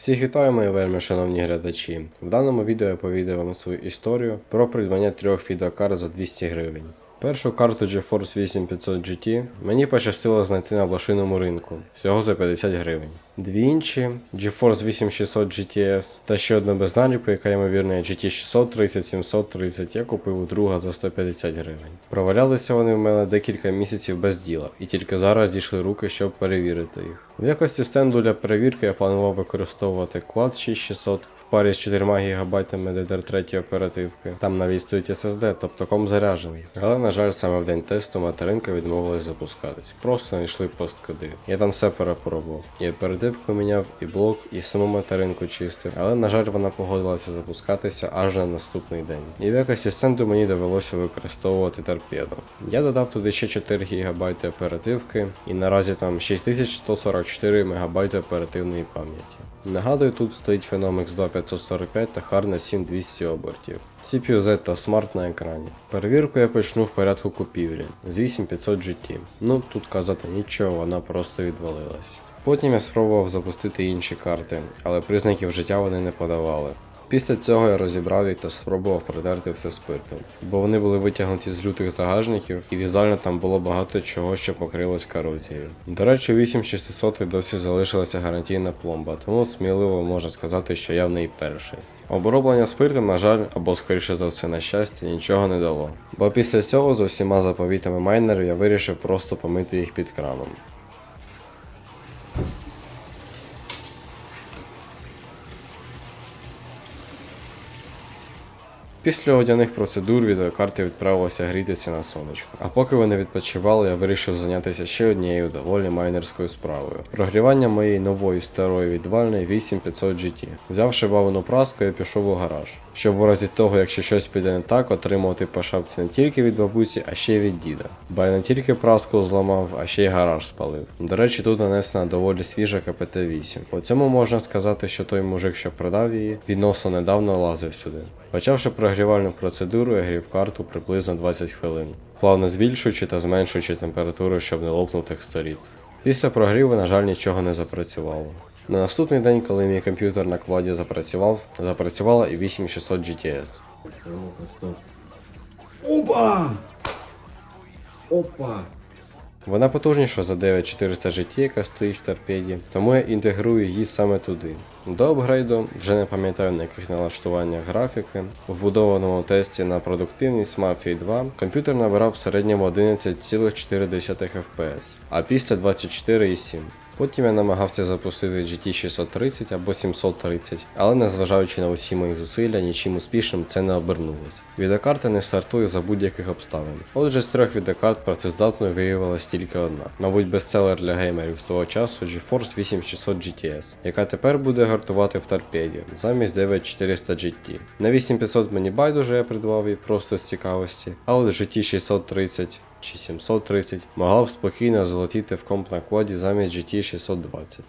Всіх вітаю, мої вельми шановні глядачі. В даному відео я повідаю вам свою історію про придбання трьох відеокарт за 200 гривень. Першу карту GeForce 8500 GT мені пощастило знайти на блошиному ринку всього за 50 гривень. Дві інші GeForce 8600 GTS та ще одну без наліпу, яка ймовірно GT 630 730 я купив у друга за 150 гривень. Провалялися вони в мене декілька місяців без діла, і тільки зараз дійшли руки, щоб перевірити їх. В якості стенду для перевірки я планував використовувати Quad 6600 в парі з 4 ГБ DDR3 оперативки. Там навіть стоїть SSD, тобто ком заряджений. Але на жаль, саме в день тесту материнка відмовилась запускатись. Просто не йшли посткоди. Я там все перепробував. І оперативку міняв, і блок, і саму материнку чистив. Але на жаль, вона погодилася запускатися аж на наступний день. І в якості стенду мені довелося використовувати торпедо. Я додав туди ще 4 ГБ оперативки, і наразі там 6144 МБ оперативної пам'яті. Нагадую, тут стоїть Phenomix X2 545 та Harna 7200 обертів. CPU Z та Smart на екрані. Перевірку я почну в порядку купівлі з 8500 GT. Ну тут казати нічого, вона просто відвалилась. Потім я спробував запустити інші карти, але признаків життя вони не подавали. Після цього я розібрав їх та спробував протерти все спиртом, бо вони були витягнуті з лютих загажників, і візуально там було багато чого, що покрилось корозією. До речі, 8600 досі залишилася гарантійна пломба, тому сміливо можна сказати, що я в неї перший. Оброблення спиртом, на жаль, або скоріше за все на щастя, нічого не дало. Бо після цього з усіма заповітами майнерів я вирішив просто помити їх під краном. Після водяних процедур відеокарти відправилася грітися на сонечко. А поки вони відпочивали, я вирішив зайнятися ще однією доволі майнерською справою. Прогрівання моєї нової старої відвальної 8500 GT. Взявши бавину праску, я пішов у гараж. Щоб у разі того, якщо щось піде не так, отримувати по шапці не тільки від бабусі, а ще й від діда. Я не тільки праску зламав, а ще й гараж спалив. До речі, тут нанесена доволі свіжа КПТ-8. По цьому можна сказати, що той мужик, що продав її, відносно недавно лазив сюди. Почавши прогрівальну процедуру, я грів карту приблизно 20 хвилин, плавно збільшуючи та зменшуючи температуру, щоб не лопнув текстоліт. Після прогріву, на жаль, нічого не запрацювало. На наступний день, коли мій комп'ютер на кладі запрацював, запрацювала і 8600 GTS. Опа! Опа! Вона потужніша за 9400 GT, яка стоїть в торпеді, тому я інтегрую її саме туди. До апгрейду вже не пам'ятаю на яких налаштуваннях графіки. У вбудованому тесті на продуктивність Mafia 2 комп'ютер набирав в середньому 11,4 FPS, а після 24,7. Потім я намагався запустити GT 630 або 730, але незважаючи на усі мої зусилля, нічим успішним це не обернулося. Відеокарта не стартує за будь-яких обставин. Отже, з трьох відеокарт працездатною виявилась тільки одна. Мабуть, бестселер для геймерів свого часу GeForce 8600 GTS, яка тепер буде гартувати в торпеді замість 9400 GT. На 8500 мені байдуже я придбав її просто з цікавості, а от GT 630 чи 730 могла б спокійно залетіти в комп на кваді замість GT 620.